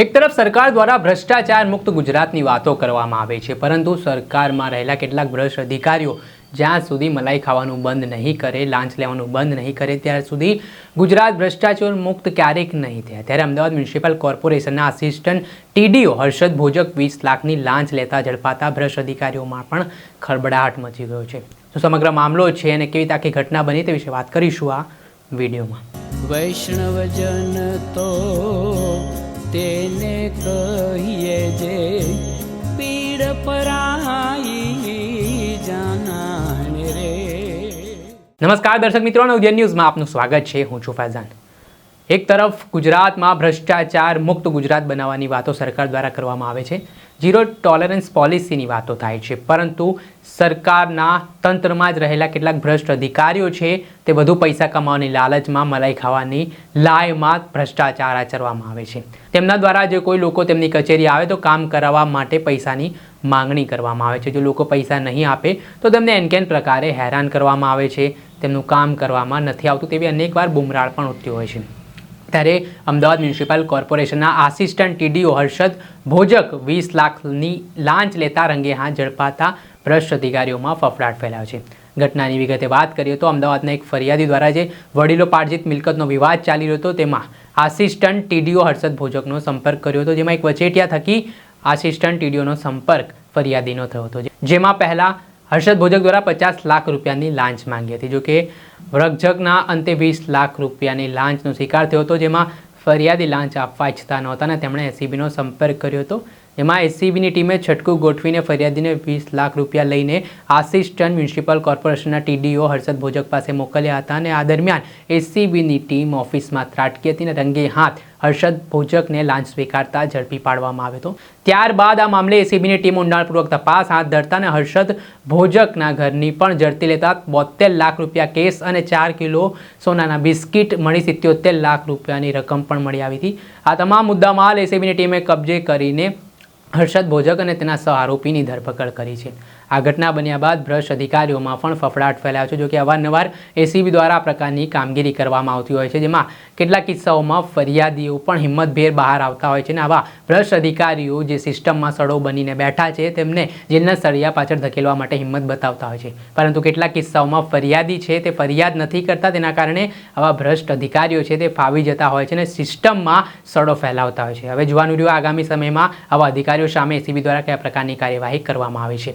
એક તરફ સરકાર દ્વારા ભ્રષ્ટાચાર મુક્ત ગુજરાતની વાતો કરવામાં આવે છે, પરંતુ સરકારમાં રહેલા કેટલાક ભ્રષ્ટ અધિકારીઓ જ્યાં સુધી મલાઈ ખાવાનું બંધ નહીં કરે, લાંચ લેવાનું બંધ નહીં કરે ત્યાર સુધી ગુજરાત ભ્રષ્ટાચાર મુક્ત ક્યારેક નહીં થાય. ત્યારે અમદાવાદ મ્યુનિસિપલ કોર્પોરેશનના આસિસ્ટન્ટ ટીડીઓ હર્ષદ ભોજક વીસ લાખની લાંચ લેતા ઝડપાતા ભ્રષ્ટ અધિકારીઓમાં પણ ખળબડાહટ મચી ગયો છે. તો સમગ્ર મામલો છે અને કેવી રીતે ઘટના બની તે વિશે વાત કરીશું આ વિડીયોમાં. વૈષ્ણવજન તો તેને કહીએ જે પીડ પરાઈ જાણ રે. નમસ્કાર દર્શક મિત્રો નવજન ન્યૂઝમાં આપનું સ્વાગત છે. હું છું ફૈઝાન. એક તરફ ગુજરાતમાં ભ્રષ્ટાચાર, મુક્ત ગુજરાત બનાવવાની વાતો સરકાર દ્વારા કરવામાં આવે છે. ઝીરો ટોલરન્સ પોલિસીની વાતો થાય છે. પરંતુ સરકારના તંત્રમાં જ રહેલા કેટલાક ભ્રષ્ટ અધિકારીઓ છે, તે વધુ પૈસા કમાવાની લાલચમાં મલાઈ ખાવાની લાયમાં ભ્રષ્ટાચાર આચરવામાં આવે છે. તેમના દ્વારા જે કોઈ લોકો તેમની કચેરી આવે તો કામ કરાવવા માટે પૈસાની માંગણી કરવામાં આવે છે. જો લોકો પૈસા નહીં આપે તો તેમને એનકેન પ્રકારે હેરાન કરવામાં આવે છે. તેમનું કામ કરવામાં નથી આવતું તેવી અનેકવાર બુમરાળ પણ ઉઠતી હોય છે. ત્યારે અમદાવાદ મ્યુનિસિપલ કોર્પોરેશનના આસિસ્ટન્ટ ટીડીઓ હર્ષદ ભોજક વીસ લાખની લાંચ લેતા રંગે હાથ ઝડપાતા ભ્રષ્ટ અધિકારીઓમાં ફફડાટ ફેલાયો છે. ઘટનાની વિગતે વાત કરીએ તો અમદાવાદના એક ફરિયાદી દ્વારા જે વડીલો પાર્જિત મિલકતનો વિવાદ ચાલી રહ્યો હતો, તેમાં આસિસ્ટન્ટ ટીડીઓ હર્ષદ ભોજકનો સંપર્ક કર્યો હતો, જેમાં એક વચેટિયા થકી આસિસ્ટન્ટ ટીડીઓનો સંપર્ક ફરિયાદીનો થયો હતો. જેમાં પહેલાં હર્ષદ ભોજક દ્વારા પચાસ લાખ રૂપિયાની લાંચ માંગી હતી. જોકે રકઝકના અંતે વીસ લાખ રૂપિયાની લાંચનો શિકાર થયો હતો, જેમાં ફરિયાદી લાંચ આપવા ઈચ્છતા નહોતા અને તેમણે એસીબીનો સંપર્ક કર્યો હતો. જેમાં એસીબીની ટીમે છટકું ગોઠવીને ફરિયાદીને વીસ લાખ રૂપિયા લઈને આસિસ્ટન્ટ મ્યુનિસિપલ કોર્પોરેશનના ટીડીઓ હર્ષદ ભોજક પાસે મોકલ્યા હતા અને આ દરમિયાન એસીબીની ટીમ ઓફિસમાં ત્રાટકી હતી અને રંગે હાથ હર્ષદ ભોજકને લાંચ સ્વીકારતા ઝડપી પાડવામાં આવ્યો હતો. ત્યારબાદ આ મામલે એસીબીની ટીમ ઊંડાણપૂર્વક તપાસ હાથ ધરતા અને હર્ષદ ભોજકના ઘરની પણ ઝડપી લેતા બોતેર લાખ રૂપિયા કેસ અને ચાર કિલો સોનાના બિસ્કિટ મળી સિત્યોતેર લાખ રૂપિયાની રકમ પણ મળી આવી હતી. આ તમામ મુદ્દામાલ એસીબીની ટીમે કબજે કરીને હર્ષદ ભોજક અને તેના સહ આરોપીની ધરપકડ કરી છે. આ ઘટના બન્યા બાદ ભ્રષ્ટ અધિકારીઓમાં પણ ફફડાટ ફેલાયો છે જોકે અવારનવાર એસીબી દ્વારા આ પ્રકારની કામગીરી કરવામાં આવતી હોય છે, જેમાં કેટલાક કિસ્સાઓમાં ફરિયાદીઓ પણ હિંમતભેર બહાર આવતા હોય છે અને આવા ભ્રષ્ટ અધિકારીઓ જે સિસ્ટમમાં સડો બનીને બેઠા છે, તેમને જેલના સળિયા પાછળ ધકેલવા માટે હિંમત બતાવતા હોય છે. પરંતુ કેટલાક કિસ્સાઓમાં ફરિયાદી છે, તે ફરિયાદ નથી કરતા, તેના કારણે આવા ભ્રષ્ટ અધિકારીઓ છે, તે ફાવી જતા હોય છે અને સિસ્ટમમાં સડો ફેલાવતા હોય છે. હવે જોવાનું રહ્યું આગામી સમયમાં આવા અધિકારીઓ સામે એસીબી દ્વારા કયા પ્રકારની કાર્યવાહી કરવામાં આવે છે.